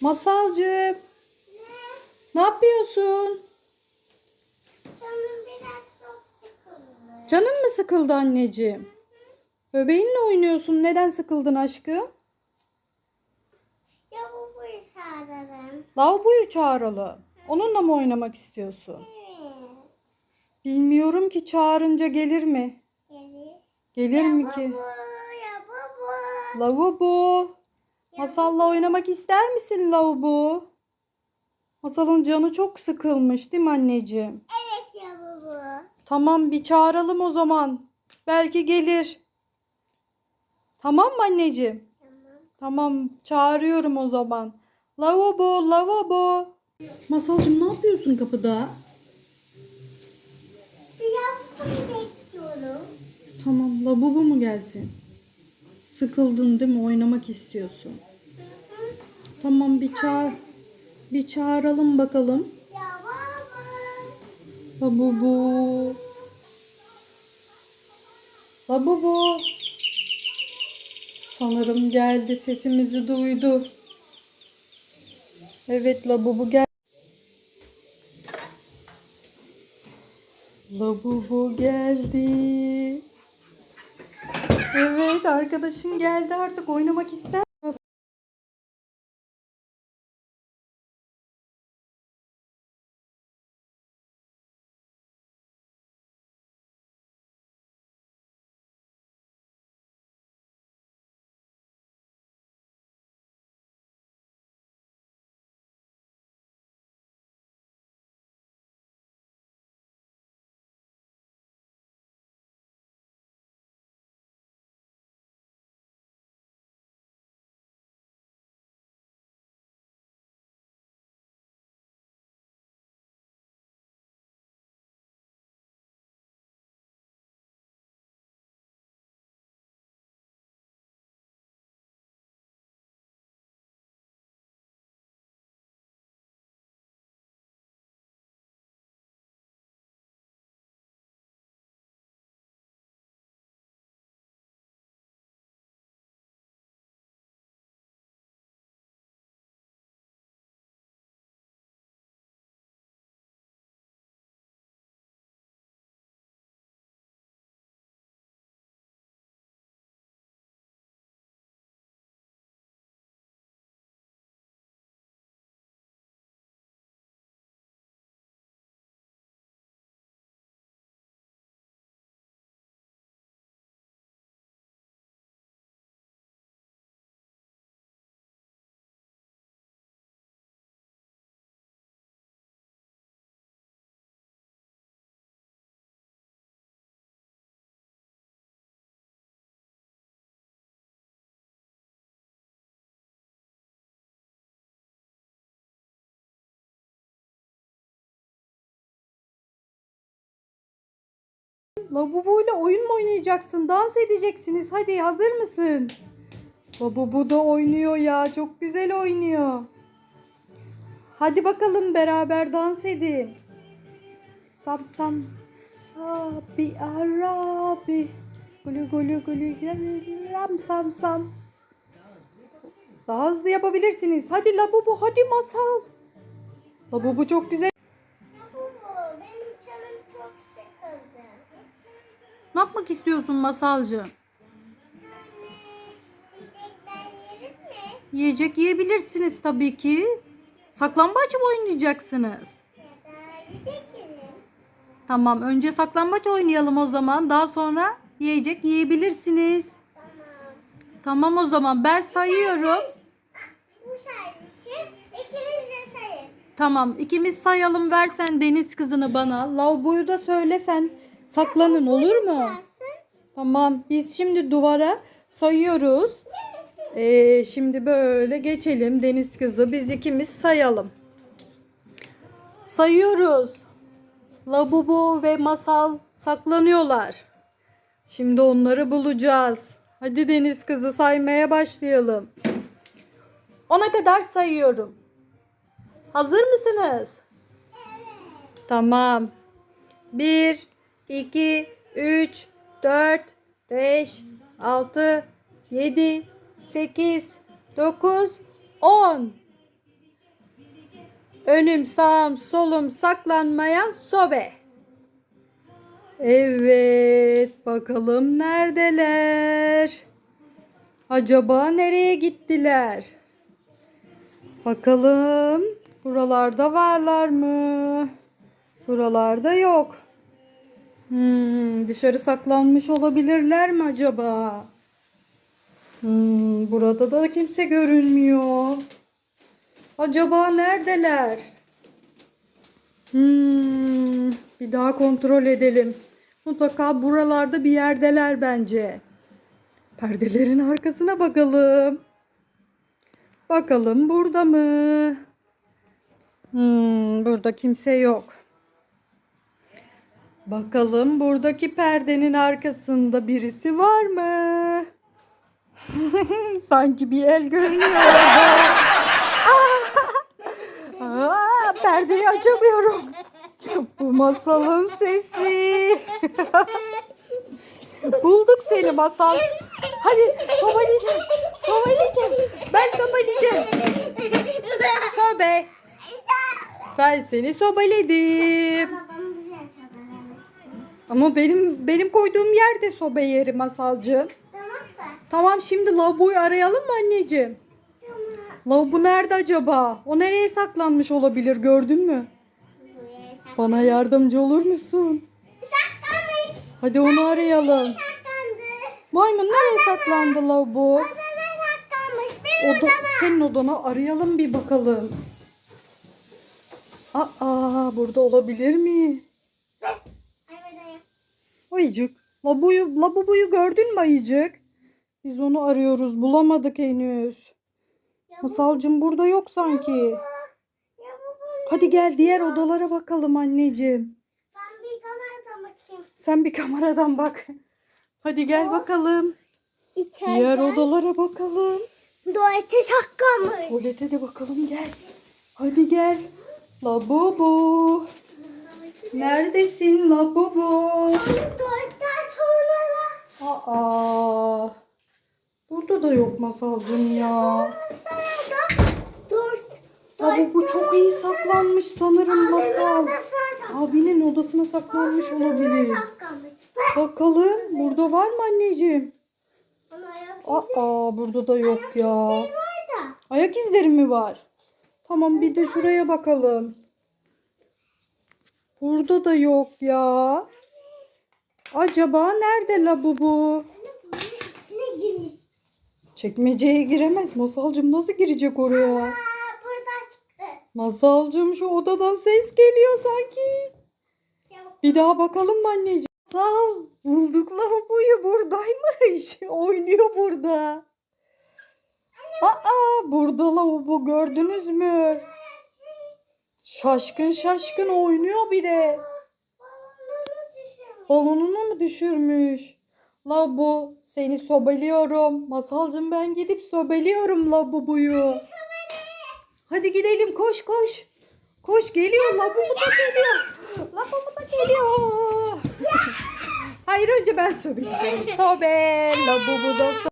Masalcığım. Ne yapıyorsun? Canım biraz çok sıkıldı. Canın mı sıkıldı anneciğim? Bebeğinle oynuyorsun. Neden sıkıldın aşkım? Bu çağıralım. Lavaboyu çağıralım. Onunla mı oynamak istiyorsun? Evet. Bilmiyorum ki çağırınca gelir mi? Gelir. Gelir mi ki? Baba. Lavabo. Masalla oynamak ister misin lavabo? Masalın canı çok sıkılmış değil mi anneciğim? Evet baba. Tamam bir çağıralım o zaman. Belki gelir. Tamam mı anneciğim? Tamam. Tamam çağırıyorum o zaman. Lavabo, lavabo. Masalcığım ne yapıyorsun kapıda? Bunu bekliyorum. Tamam lavabo mu gelsin? Sıkıldın değil mi? Oynamak istiyorsun. Tamam bir çağır. Bir çağıralım bakalım. Labubu. Labubu. Sanırım geldi sesimizi duydu. Evet Labubu gel. Labubu geldi. Evet arkadaşın geldi artık oynamak ister. Misin? Labubu ile oyun mu oynayacaksın? Dans edeceksiniz. Hadi hazır mısın? Labubu da oynuyor ya. Çok güzel oynuyor. Hadi bakalım beraber dans edin. Sam sam. Abi arabi. Gulu gulu gulu ram sam sam. Daha hızlı yapabilirsiniz. Hadi Labubu hadi masal. Labubu çok güzel. Ya baba benim canım çok sıkıldı. Ne yapmak istiyorsun mi? Yiyecek yiyebilirsiniz tabii ki. Saklambaç mı oynayacaksınız? Tamam önce saklambaç oynayalım o zaman. Daha sonra yiyecek yiyebilirsiniz. Tamam. Tamam o zaman ben sayıyorum. Bu sayısı ikimiz de sayın. Tamam ikimiz sayalım versen deniz kızını bana. Lavaboyu da söylesen saklanın olur mu? Tamam biz şimdi duvara sayıyoruz. Ee, şimdi böyle geçelim deniz kızı biz ikimiz sayalım. Sayıyoruz. Labubu ve Masal saklanıyorlar. Şimdi onları bulacağız. Hadi deniz kızı saymaya başlayalım. Ona kadar sayıyorum. Hazır mısınız? Tamam. 1, 2, 3, 4, 5, 6, 7, 8, 9, 10. Önüm sağım solum saklanmayan sobe. Evet bakalım neredeler? Acaba nereye gittiler? Bakalım buralarda varlar mı? Buralarda yok. Hmm, dışarı saklanmış olabilirler mi acaba? Hmm, burada da kimse görünmüyor. Acaba neredeler? Hmm, bir daha kontrol edelim. Mutlaka buralarda bir yerdeler bence. Perdelerin arkasına bakalım. Bakalım burada mı? Hmm, burada kimse yok. Bakalım buradaki perdenin arkasında birisi var mı? Sanki bir el görünüyor. Aa, perdeyi açamıyorum. Bu masalın sesi. Bulduk seni masal. Hadi sobalayacağım. Sobalayacağım. Ben sobalayacağım. Sobe. Ben seni sobeledim. Ama benim benim koyduğum yerde sobe yeri masalcığım. Tamam mı? Tamam şimdi lavaboyu arayalım mı anneciğim? Tamam. Lavabo nerede acaba? O nereye saklanmış olabilir gördün mü? Bana yardımcı olur musun? Saklanmış. Hadi onu arayalım. Saklandı. Maymun nereye saklandı lavabo? Odada saklanmış. Benim Oda, senin odana arayalım bir bakalım. Aa burada olabilir mi? Ayıcık. Labuyu, labubuyu gördün mü ayıcık? Biz onu arıyoruz. Bulamadık henüz. Ya bu- Masalcım burada yok sanki. Ya bu bu- Hadi gel diğer odalara bakalım anneciğim. Ben bir kameradan bakayım. Sen bir kameradan bak. Hadi gel bakalım. İçeriden Diğer odalara bakalım. tuvalete saklanmış. Tuvalete de bakalım gel. Hadi gel. Labubu. Neredesin Labubu? Tuvaletten sonra da Aa. Burada da yok masalcım ya. Labubu çok iyi saklanmış sanırım masal. Abinin odasına saklanmış olabilir. Bakalım burada var mı anneciğim? Aa burada da yok ya. Ayak izleri mi var? Tamam bir de şuraya bakalım. Burada da yok ya. Acaba nerede labubu? Çekmeceye giremez. Masalcım nasıl girecek oraya? Aa buradan çıktı. Masalcım şu odadan ses geliyor sanki. Bir daha bakalım mı anneciğim? Sağ ol. Bulduk lavaboyu buradaymış. Oynuyor burada. Aa burada lavabo gördünüz mü? Şaşkın şaşkın oynuyor bir de. balonunu mu düşürmüş? Lavabo seni sobeliyorum. Masalcım ben gidip sobeliyorum lavaboyu. Hadi gidelim koş koş. Koş geliyor lavabo da geliyor. Lavabo da geliyor. Hayır önce ben sobeleyeceğim. Sobe lavabo da so-